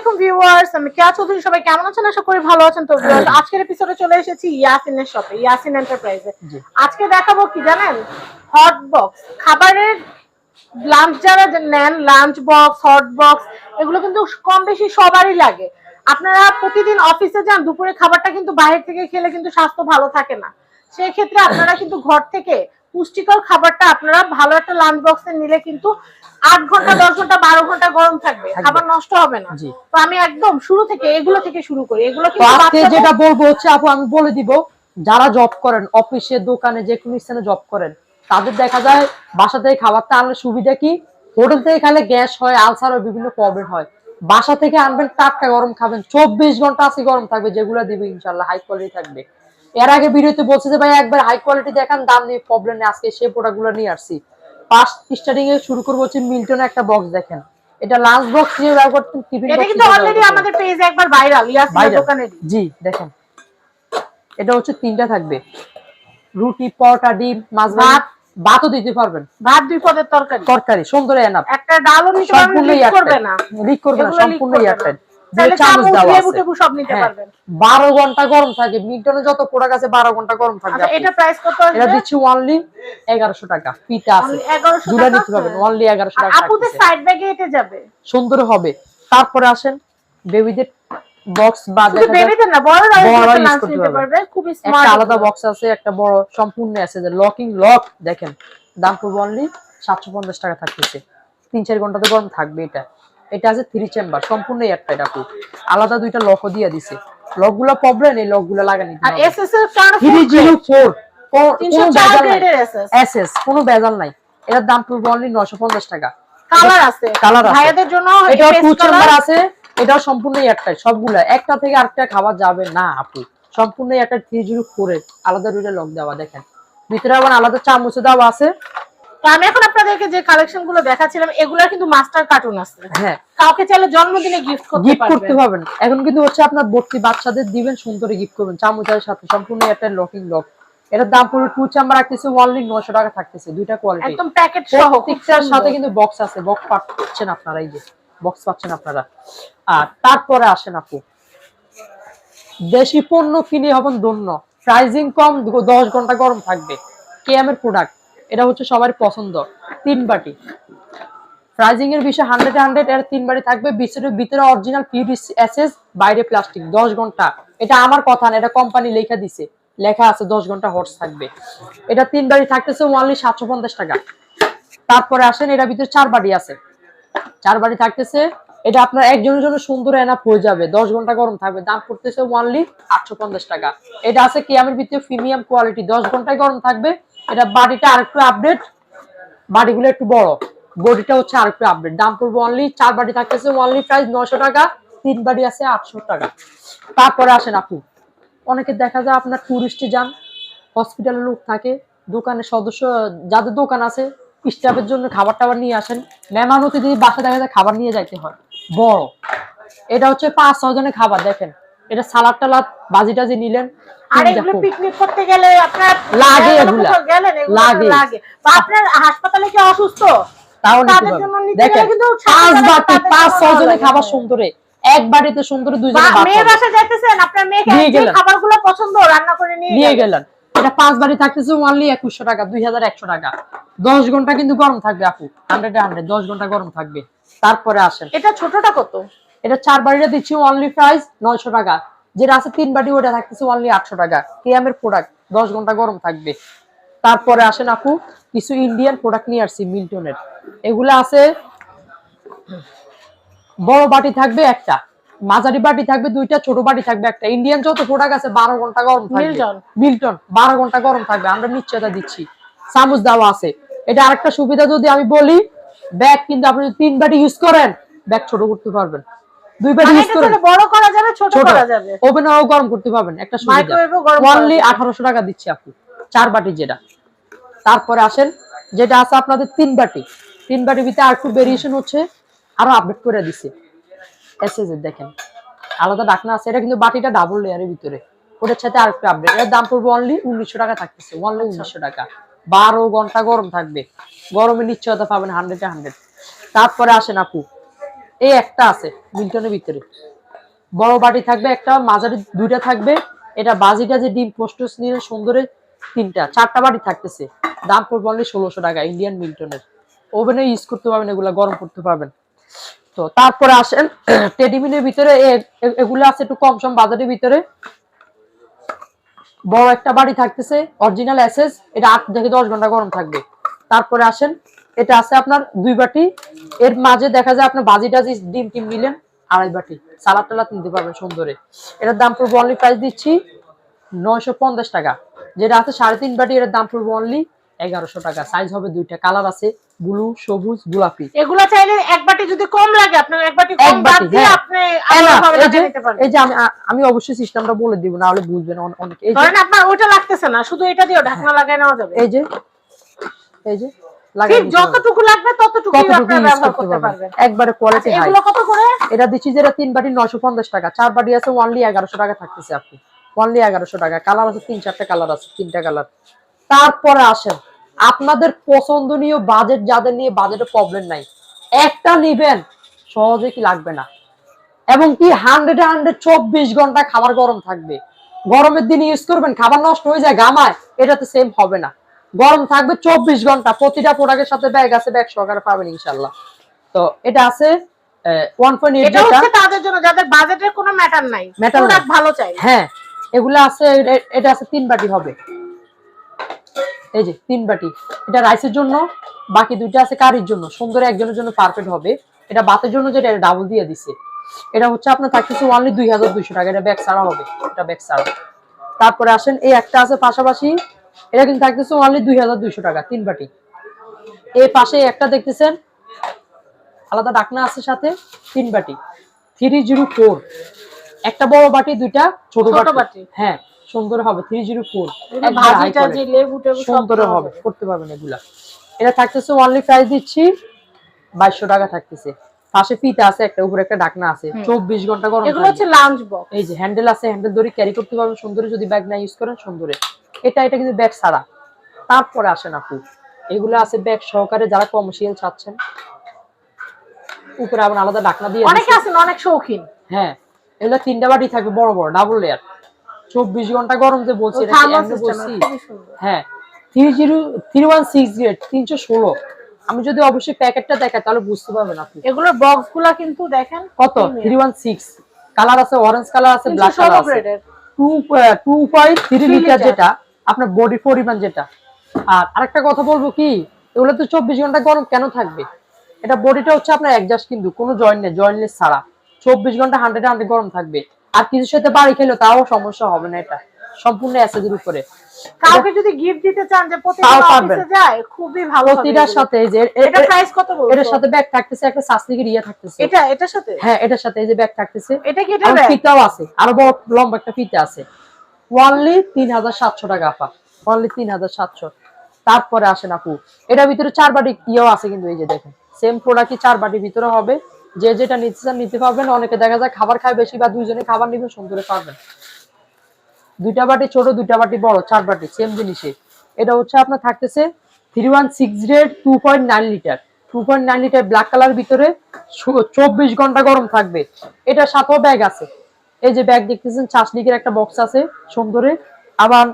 আলাইকুম ভিউয়ার্স আমি কেয়া চৌধুরী সবাই কেমন আছেন? আশা করি ভালো আছেন। তো আজকের এপিসোডে চলে এসেছি ইয়াসিনের শপে ইয়াসিন এন্টারপ্রাইজে আজকে দেখাবো কি জানেন? হট বক্স খাবারের লাঞ্চ যারা নেন লাঞ্চ বক্স হট বক্স এগুলো কিন্তু কম বেশি সবারই লাগে। আপনারা প্রতিদিন অফিসে যান দুপুরে খাবারটা কিন্তু বাইরে থেকে খেলে কিন্তু স্বাস্থ্য ভালো থাকে না। সেক্ষেত্রে আপনারা কিন্তু ঘর থেকে পুষ্টিকর খাবারটা আপনারা ভালো একটা লাঞ্চ বক্সে নিলে কিন্তু আট ঘণ্টা দশ ঘণ্টা বারো ঘণ্টা গরম থাকবে। খাবার নষ্ট হবে না। তো আমি একদম শুরু থেকে এগুলো থেকে শুরু করি। এগুলো যেটা বলব হচ্ছে আপু আমি বলে দিব যারা জব করেন অফিসে দোকানে যে কোনো স্থানে জব করেন তাদের দেখা যায় বাসা থেকে খাবারটা আনলে সুবিধা কি? হোটেল থেকে খেলে গ্যাস হয় আলসার হয় বিভিন্ন প্রবলেম হয়। বাসা থেকে আনবেন টাটকা গরম খাবেন চব্বিশ ঘণ্টা আছে গরম থাকবে যেগুলো দিবে ইনশাল্লাহ হাই কোয়ালিটি থাকবে। এর আগে ভিডিওতে বলছে যে ভাই একবার হাই কোয়ালিটি দেখান দাম নিয়ে প্রবলেম নেই আজকে সেই প্রোডাক্টগুলো নিয়ে আসছি। ফার্স্ট স্টার্টিং এ শুরু করব হচ্ছে মিল্টন একটা বক্স দেখেন। এটা লাঞ্চ বক্স দিয়ে ব্যবহার করতেন টিফিন এটা কিন্তু অলরেডি আমাদের পেজে একবার ভাইরাল ইয়াসিনের দোকানে জি দেখেন। এটা হচ্ছে তিনটা থাকবে। রুটি পরোটা ডিম মাছ ভাত ভাতও দিতে পারবেন। ভাত দুই পদের তরকারি। তরকারি সুন্দর এনাফ একটা ডালও নিতে পারবেন লিক করবে না। লিক করবে না সম্পূর্ণ এয়ারটাইট চামচ চামচ দেওয়া আছে। সব নিতে হ্যাঁ, পারবেন। ঘণ্টা গরম থাকে। মিল্টনে যত প্রোডাক্ট আছে বারো ঘণ্টা গরম থাকবে আচ্ছা এটা প্রাইস কত এটা দিচ্ছি অনলি এগারোশো টাকা। আছে। Only 1100 টাকা নিতে পারবেন। অনলি টাকা আপুদের সাইড ব্যাগে এটা যাবে। সুন্দর হবে। তারপরে আসেন বেবিদের বক্স বা বেবিদের না করতে পারবে। একটা আলাদা বক্স আছে একটা বড় সম্পূর্ণ আছে যে লকিং লক দেখেন দাম পড়বে অনলি সাতশো পঞ্চাশ টাকা থাকতেছে। তিন চার ঘন্টাতে গরম থাকবে এটা। এটা আছে থ্রি চেম্বার সম্পূর্ণ এয়ারটাইট আপু। আলাদা দুইটা লকও দিয়ে দিছে। লকগুলো প্রবলেম এই লকগুলো লাগানি আর এসএস এর কার থ্রি জিরো ফোর কোনো 304 বেজাল নাই। এসএস এসএস কোনো বেজাল নাই। এটার দাম পড়বে অনলি নশো পঞ্চাশ টাকা। কালার আছে। কালার আছে। ভাইয়াদের জন্য এটা টু চেম্বার আছে এটাও সম্পূর্ণ এয়ারটাইট সবগুলো। একটা থেকে আরেকটা খাবার যাবে না আপু। সম্পূর্ণ একটা থ্রি জিরো আলাদা দুইটা লক দেওয়া দেখেন। ভিতরে আবার আলাদা চামচ দেওয়া আছে। তো আমি এখন আপনাদেরকে যে কালেকশনগুলো দেখাচ্ছিলাম এগুলা কিন্তু মাস্টার কার্টুন আছে। হ্যাঁ। কাউকে চাইলে জন্মদিনে গিফট করতে গিফট করতে পারবেন। এখন কিন্তু হচ্ছে আপনার ভর্তি বাচ্চাদের দিবেন সুন্দর গিফট করবেন। চামচের সাথে সম্পূর্ণ একটা লকিং লক এটার দাম পড়বে টু চেম্বার রাখতেছে ওয়ানলি নশো টাকা থাকতেছে দুইটা কোয়ালিটি একদম প্যাকেট সহ প্রত্যেকটার সাথে কিন্তু বক্স আছে বক্স পাচ্ছেন আপনারা এই যে বক্স পাচ্ছেন আপনারা। আর তারপরে আসেন আপু। দেশি পণ্য কিনে হবেন ধন্য প্রাইজিং কম দ- দশ ঘণ্টা গরম থাকবে। কেএম এর প্রোডাক্ট এটা হচ্ছে সবার পছন্দ, তিন বাটি। প্রাইজিং এর বিষয় হান্ড্রেড হান্ড্রেড এর তিন বাটি থাকবে। ভিতরে ভিতরে অরিজিনাল এসএস বাইরে প্লাস্টিক দশ ঘণ্টা। এটা আমার কথা না, এটা কোম্পানি লেখা দিছে। লেখা আছে দশ ঘণ্টা হর্স থাকবে। এটা তিন বাটি থাকতেছে ওনলি সাতশো পঞ্চাশ টাকা। তারপরে আসেন এটা ভিতরে চার বাটি আছে। চার বাটি থাকতেছে, এটা আপনার একজনের জন্য সুন্দর এনাফ হয়ে যাবে। দশ ঘণ্টা গরম থাকবে, দাম পড়তেছে ওয়ানলি আটশো পঞ্চাশ টাকা। এটা আছে কিয়ামের ভিতরে প্রিমিয়াম কোয়ালিটি দশ ঘন্টায় গরম থাকবে। এটা বাটিটা আরেকটু আপডেট বাটিগুলো একটু বড়। বডিটা হচ্ছে আরেকটু আপডেট দাম পড়বে অনলি চার বাটি থাকতেছে অনলি প্রাইস নশো টাকা, তিন বাটি আছে আটশো টাকা। তারপরে আসেন আপু অনেকে দেখা যায় আপনার টুরিস্টে যান হসপিটালে লোক থাকে, দোকানের সদস্য, যাদের দোকান আছে, স্টাফের জন্য খাবার টাবার নিয়ে আসেন। মেহমান অতিথি বাসা দেখা যায় খাবার নিয়ে যাইতে হয়। বড়। এটা হচ্ছে পাঁচ ছজনের খাবার, দেখেন। এটা সালাদ টালাদ বাজি টাজি নিলেন। আর এগুলো পিকনিক করতে গেলে আপনার লাগে গেলেন, এগুলা। কোথাও গেলেন এগুলো লাগে। লাগে। বা আপনার হাসপাতালে কি অসুস্থ? তাও নিতে দেখেন পাঁচ বাটি পাঁচ। খাবার সুন্দরে। এক বাড়িতে সুন্দরে দুইজনে মেয়ের। যাইতেছেন আপনার মেয়েকে খাবারগুলো পছন্দ রান্না করে নিয়ে নিয়ে গেলেন। গেলেন। এটা পাঁচ বাড়ি থাকতেছে অনলি একুশশো টাকা দুই হাজার একশো টাকা। দশ ঘণ্টা কিন্তু গরম থাকবে আপু। হান্ড্রেড হান্ড্রেড দশ ঘণ্টা গরম থাকবে। তারপরে আসেন। এটা ছোটটা কত? এটা চার বাড়িটা দিচ্ছি অনলি প্রাইস নয়শো টাকা। যেটা আছে তিন বাটি ওটা থাকতেছে অনলি আটশো টাকা। কেএমের প্রোডাক্ট দশ ঘণ্টা গরম থাকবে। তারপরে আসেন আপু কিছু ইন্ডিয়ান প্রোডাক্ট নিয়ে আসছি মিল্টনের এগুলো আছে বড় বাটি থাকবে একটা। মাঝারি বাটি থাকবে দুইটা ছোট বাটি থাকবে একটা। ইন্ডিয়ান যত প্রোডাক্ট আছে বারো ঘণ্টা গরম থাকবে। মিল্টন। বারো ঘণ্টা গরম থাকবে। আমরা নিশ্চয়তা দিচ্ছি। চামচ দেওয়া আছে। এটা আরেকটা সুবিধা যদি আমি বলি ব্যাগ কিন্তু আপনি যদি তিন বাটি ইউজ করেন ব্যাগ ছোট করতে পারবেন। দুই বাটি মানে ইউজ বড় করা যাবে ছোট ছোট। করা যাবে। ওভেনও গরম করতে পারবেন একটা সুবিধা। Microwave-ও গরম করা অনলি যাবে। আঠারোশো টাকা দিচ্ছি আপু চার বাটি যেটা। তারপরে আসেন যেটা আছে আপনাদের তিন বাটি। তিন বাটির ভিতরে আর একটু ভেরিয়েশন হচ্ছে আরও আপডেট করে দিছে। এসএস দেখেন। আলাদা ডাকনা আছে এটা কিন্তু বাটিটা ডাবল লেয়ারের ভিতরে। ওটার সাথে আর একটু আপডেট এর দাম পড়বে অনলি উনিশশো টাকা থাকতেছে অনলি উনিশশো টাকা। বারো ঘণ্টা গরম থাকবে। গরমে নিশ্চয়তা পাবেন হান্ড্রেডে হান্ড্রেড তারপরে আসেন আপু এই একটা আছে মিল্টনের ভিতরে। বড় বাটি থাকবে একটা, মাঝারি দুইটা থাকবে। এটা বাজিটা যে ডিম পোস্টস নিয়ে সুন্দরের তিনটা, চারটা বাটি থাকতেছে। দাম পড়বে অনলি ষোলোশো টাকা ইন্ডিয়ান মিল্টনের ওভেনে ইউজ করতে পারবেন, এগুলা গরম করতে পারবেন। তো তারপরে আসেন টেডিমিনের ভিতরে এগুলো আছে একটু কম সম বাজারের ভিতরে। বড় একটা বাড়ি থাকতেছে অরিজিনাল এসএস এটা আট থেকে দশ ঘণ্টা গরম থাকবে। তারপরে আসেন এটা আছে আপনার দুই বাটি। এর মাঝে দেখা যায় আপনার বাজি টাজি ডিম টিম নিলেন আড়াই বাটি। সালাদ টালাদ নিতে পারবেন সুন্দরে। এটার দাম পড়বে অনলি প্রাইস দিচ্ছি নয়শো পঞ্চাশ টাকা। যেটা আছে সাড়ে তিন বাটি এটার দাম পড়বে অনলি এগারোশো টাকা। সাইজ হবে দুইটা। কালার আছে ব্লু সবুজ গোলাপি। এগুলা চাইলে এক বাটি যদি কম লাগে আপনার এক বাটি কম বাদ বাটি, দিয়ে হ্যাঁ। আপনি এই যে আমি আমি অবশ্যই সিস্টেমটা বলে দিব না হলে বুঝবেন অন- অনেক। এই যে ধরেন আপনার ওইটা লাগতেছে না শুধু এটা দিয়েও ঢাকনা লাগাই নেওয়া যাবে। এই যে এই যে। ঠিক লাগাই দিতে হবে। যতটুকু লাগবে ততটুকু কতটুকু আপনার use ব্যবহার করতে করতে পারবেন। পারবেন। একবারে কোয়ালিটি হাই এগুলো কত করে? এটা দিচ্ছি যেটা তিন বাটি নয়শো পঞ্চাশ টাকা চার বাটি আছে ওয়ানলি এগারোশো টাকা থাকতেছে আপনি। ওয়ানলি এগারোশো টাকা কালার আছে তিন চারটা কালার আছে তিনটা কালার তারপরে আসেন আপনাদের পছন্দনীয় বাজেট যাদের নিয়ে বাজেটে প্রবলেম নাই একটা নিবেন সহজে কি লাগবে না। এবং কি হান্ড্রেড হান্ড্রেড চব্বিশ ঘণ্টা খাবার গরম থাকবে। গরমের দিন ইউজ করবেন খাবার নষ্ট হয়ে যায় গামায় এটাতে সেম হবে না। গরম থাকবে চব্বিশ ঘণ্টা। প্রতিটা প্রোডাক্টের সাথে ব্যাগ আছে ব্যাগ সহকারে পাবেন ইনশাল্লাহ তো এটা আছে তাদের জন্য যাদের বাজেটের কোনো ম্যাটার নাই। Matter ভালো চাই। হ্যাঁ এগুলো আছে এটা আছে তিন বাটি হবে। এই যে তিন বাটি। এটা রাইসের জন্য বাকি দুইটা আছে কারির জন্য। সুন্দর একজনের জন্য পারফেক্ট হবে। এটা বাতের জন্য যেটা ডাবল দিয়ে দিছে। এটা হচ্ছে আপনার থাকতেছে অনলি দুই হাজার দুইশো টাকা। এটা ব্যাগ ছাড়া হবে এটা ব্যাগ ছাড়া। তারপরে আসেন এই একটা আছে পাশাপাশি এটা কিন্তু থাকতেছে অনলি দুই হাজার দুইশো টাকা তিন বাটি। এই পাশে একটা দেখতেছেন আলাদা ডাকনা আছে সাথে তিন বাটি। থ্রি জিরো ফোর একটা বড় বাটি দুইটা ছোট বাটি। হ্যাঁ সুন্দর হবে থ্রি জিরো ফোর সুন্দর হবে করতে পারবেন এগুলা। এটা থাকতেছে অনলি প্রাইস দিচ্ছি বাইশশো টাকা থাকতেছে। পাশে ফিতা আছে একটা উপরে একটা ডাকনা আছে। চব্বিশ ঘণ্টা গরম এগুলো হচ্ছে লাঞ্চ বক্স এই যে হ্যান্ডেল আছে হ্যান্ডেল ধরে ক্যারি করতে পারবেন সুন্দরে যদি ব্যাগ না ইউজ করেন সুন্দরে। এটা এটা কিন্তু ব্যাগ ছাড়া। তারপরে আসেন আপু এগুলো আছে ব্যাগ সহকারে যারা কমার্শিয়াল চাচ্ছেন। উপরে আবার আলাদা ডাকনা দিয়ে অনেকে আছেন অনেক শৌখিন। হ্যাঁ এগুলো তিনটা বাটি থাকবে বড় বড় ডাবল লেয়ার চব্বিশ ঘণ্টা গরম যে বলছি হ্যাঁ three zero three one six grade তিনশো ষোলো। আমি যদি অবশ্যই প্যাকেটটা দেখাই তাহলে বুঝতে পারবেন আপনি। এগুলোর বক্সগুলা কিন্তু দেখেন কত? থ্রি ওয়ান সিক্স কালার আছে অরেঞ্জ কালার আছে ব্ল্যাক কালার আছে। Two two point three litre যেটা আপনার বডি পরিমাণ যেটা। আর আরেকটা কথা বলব কি এগুলো তো চব্বিশ ঘণ্টা গরম কেন থাকবে? এটা বডিটা হচ্ছে আপনার অ্যাডজাস্ট কিন্তু কোনো জয়েন্ট নেই জয়েন্টলেস ছাড়া। চব্বিশ ঘণ্টা হান্ড্রেড হান্ড্রেড গরম থাকবে। আর কিছুর সাথে বাড়ি খেলেও তাও সমস্যা হবে না এটা সম্পূর্ণ অ্যাসেজের উপরে। কাউকে যদি গিফট দিতে চান যে প্রতিদিন অফিসে যায় খুবই ভালো প্রতিটার সাথে এই যে এটা প্রাইস কত বলছো? এটার সাথে ব্যাগ থাকতেছে একটা সাসলিকের ইয়ে থাকতেছে। এটা এটার সাথে? হ্যাঁ এটার সাথে এই যে ব্যাগ থাকতেছে। এটা কি এটা আর ফিতাও আছে আরও বড় লম্বা একটা ফিতা আছে। ওয়ানলি তিন হাজার সাতশো টাকা, আপা। ওয়ানলি তিন হাজার সাতশো। তারপরে আসেন আপু, এটার ভিতরে চার বাটি ইয়েও আছে কিন্তু এই যে দেখেন। সেম প্রোডাক্টই চার বাটির ভিতরে হবে। যে যেটা নিতে চান নিতে পারবেন। অনেকে দেখা যায় খাবার খায় বেশি বা দুইজনে খাবার নিবেন সুন্দরে পারবেন। দুইটা বাটি ছোট, দুইটা বাটি বড়, চার বাটি সেম জিনিসে এটা হচ্ছে আপনার থাকতেছে three one six grade two point nine litre two point nine litre black colour ভিতরে চব্বিশ ঘণ্টা গরম থাকবে। এটা সাথেও ব্যাগ আছে। এই যে ব্যাগ দেখতেছেন চাষলিকের একটা বক্স আছে সুন্দরে। আবার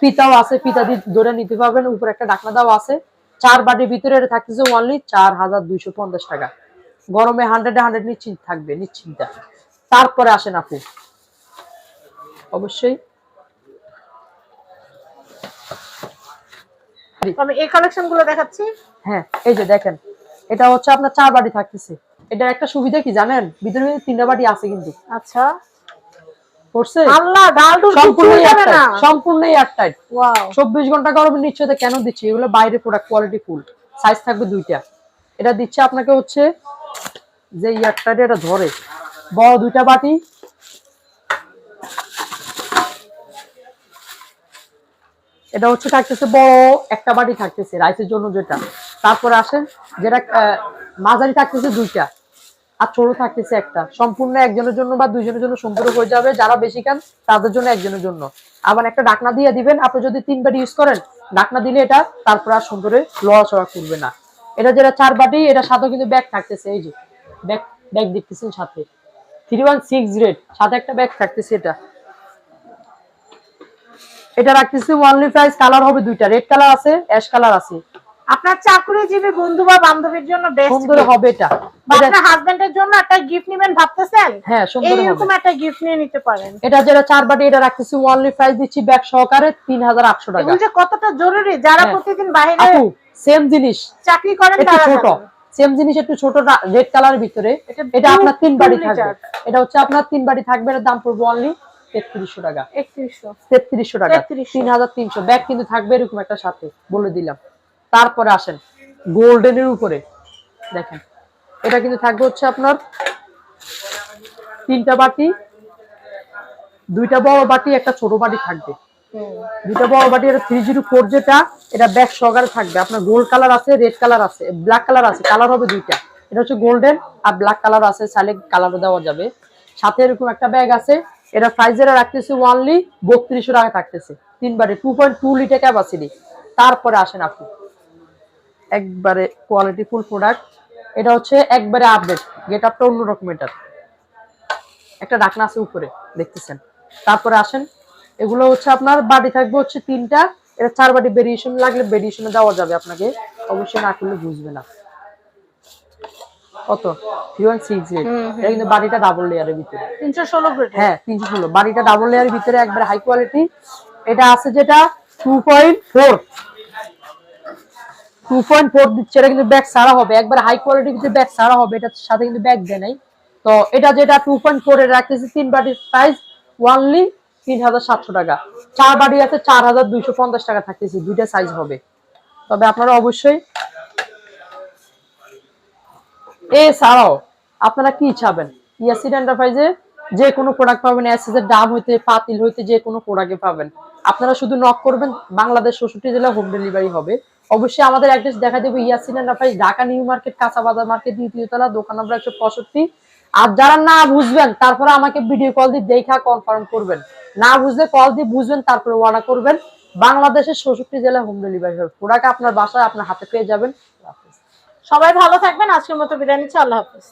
ফিতাও আছে ফিতা দিয়ে ধরে নিতে পারবেন। উপরে একটা ডাকনা দাও আছে। চার বাটির ভিতরে থাকতেছে অনলি চার হাজার দুইশো পঞ্চাশ টাকা। গরমে হান্ড্রেড হান্ড্রেড নিশ্চিন্ত থাকবে নিশ্চিন্তা। তারপরে আসেন আপু। অবশ্যই। আমি এই কালেকশনগুলো দেখাচ্ছি। হ্যাঁ এই যে দেখেন এটা হচ্ছে আপনার চার বাটি থাকতেছে। এটার একটা সুবিধা কি জানেন? ভিতরে ভিতরে তিনটা বাটি আছে কিন্তু। আচ্ছা। পড়ছে? আল্লাহ ডাল ডুল সম্পূর্ণ কিছু না। সম্পূর্ণ এয়ারটাইট ওয়াও চব্বিশ ঘণ্টা গরমের নিশ্চয়তা কেন দিচ্ছি? এগুলো বাইরে প্রোডাক্ট কোয়ালিটি ফুল সাইজ থাকবে দুইটা। এটা দিচ্ছে আপনাকে হচ্ছে যে ইয়ারটাইট এটা ধরে। বড় দুইটা বাটি। এটা হচ্ছে থাকতেছে বড় একটা বাটি থাকতেছে রাইসের জন্য যেটা। তারপরে আসেন যেটা মাঝারি থাকতেছে দুইটা, আর ছোট থাকতেছে একটা। সম্পূর্ণ একজনের জন্য বা দুইজনের জন্য সুন্দর হয়ে যাবে। যারা বেশি খান, তাদের জন্য একজনের জন্য। আবার একটা ডাকনা দিয়ে দিবেন, আপনি যদি তিনবার ইউজ করেন, ডাকনা দিলে এটা তারপর আর সুন্দরে লড়াচড়া করবে না। এটা যেটা চার বাটি, এটা সাথেও কিন্তু ব্যাগ থাকতেছে, এই যে ব্যাগ ব্যাগ দেখতেছেন সাথে। থ্রি ওয়ান সিক্স রেড সাথে একটা ব্যাগ থাকতেছে এটা। এটা রাখতেছি ওয়ানলি প্রাইস কালার হবে দুইটা। রেড কালার আছে অ্যাশ কালার আছে। আপনার চাকরিজীবী বন্ধু বা বান্ধবীর জন্য বেস্ট সুন্দর হবে এটা। আপনার হাজবেন্ডের জন্য একটা গিফট নেবেন ভাবতেছেন? হ্যাঁ সুন্দর হবে। এইরকম একটা গিফট নিয়ে নিতে পারেন। এটা যেটা চার বাটি এটা রাখতেছি ওয়ানলি প্রাইস দিচ্ছি ব্যাগ সহকারে তিন হাজার আটশো টাকা। এগুলো কতটা জরুরি যারা হ্যাঁ। প্রতিদিন বাইরে আপু সেম জিনিস। চাকরি করেন তারা ছোট। সেম জিনিস একটু ছোট রেড কালারের ভিতরে। এটা আপনার তিন বাড়ি থাকবে। এটা হচ্ছে আপনার তিন বাড়ি থাকবে এর দাম পড়বে অনলি তেত্রিশশো টাকা। তেত্রিশশো টাকা। তিন হাজার তিনশো। ব্যাগ কিন্তু থাকবে এরকম একটা সাথে। বলে দিলাম। তারপরে আসেন। গোল্ডেনের উপরে। দেখেন এটা কিন্তু থাকবে হচ্ছে আপনার তিনটা বাটি দুইটা বড় বাটি একটা ছোট বাটি থাকবে। দুইটা বড় বাটি এটা থ্রি জিরো ফোর যেটা এটা ব্যাক সহকারে থাকবে। আপনার গোল্ড কালার আছে রেড কালার আছে ব্ল্যাক কালার আছে কালার হবে দুইটা। এটা হচ্ছে গোল্ডেন আর ব্ল্যাক কালার আছে চাইলে কালারও দেওয়া যাবে। সাথে এরকম একটা ব্যাগ আছে এটা প্রাইজের রাখতেছে ওয়ানলি বত্রিশশো টাকা থাকতেছে। তিন বারে two point two litre capacity তারপরে আসেন আপনি। একবারে কোয়ালিটি ফুল প্রোডাক্ট এটা হচ্ছে একবারে আপডেট গেট আপটা অন্যরকম এটার। একটা ঢাকনা আছে উপরে দেখতেছেন। তারপরে আসেন এগুলো হচ্ছে আপনার বাড়ি থাকবে হচ্ছে তিনটা এটা চার বাটি ভেরিয়েশন লাগলে ভেরিয়েশনে দেওয়া যাবে আপনাকে। অবশ্যই না করলে বুঝবে না। কত? এটা কিন্তু বাড়িটা ডাবল লেয়ারের ভিতরে। 316 গ্রেড হ্যাঁ তিনশো ষোলো। বাড়িটা ডাবল লেয়ারের ভিতরে একবারে হাই কোয়ালিটি এটা আছে যেটা two point four two point four দিচ্ছে, এটা কিন্তু ব্যাগ সারা হবে। একবার হাই কোয়ালিটির ভিতরে ব্যাগ সারা হবে, এটার সাথে কিন্তু ব্যাগ দেয় নাই। তো এটা যেটা টু পয়েন্ট ফোর এর রাখতেছি, তিন বাটির প্রাইস ওয়ানলি তিন হাজার সাতশো টাকা। চার আছে, চার হাজার দুইশো পঞ্চাশ টাকা দুইটা সাইজ হবে। তবে আপনারা অবশ্যই আপনারা কি চাবেন? ইয়াসিড এন্টারপ্রাইজে যে কোনো প্রোডাক্ট পাবেন এসএস এর ডাব হইতে, পাতিল হইতে যে কোনো প্রোডাক্টে পাবেন। আপনারা শুধু নক করবেন, বাংলাদেশ চৌষট্টি জেলা হোম ডেলিভারি হবে। অবশ্যই আমাদের অ্যাড্রেস দেখা দেবো ইয়াসিনা নাফাই ঢাকা নিউ মার্কেট কাঁচা বাজার মার্কেট, দ্বিতীয় তলা, দোকান নম্বর একশো পঁয়ষট্টি। আর যারা না বুঝবেন, তারপরে আমাকে ভিডিও কল দিয়ে দেখা কনফার্ম করবেন। না বুঝলে কল দিয়ে বুঝবেন, তারপরে অর্ডার করবেন। বাংলাদেশের চৌষট্টি জেলা হোম ডেলিভারি হবে। প্রোডাক্ট আপনার বাসায়, আপনার হাতে পেয়ে যাবেন। সবাই ভালো থাকবেন। আজকের মতো বিদায় নিচ্ছি। আল্লাহ হাফেজ।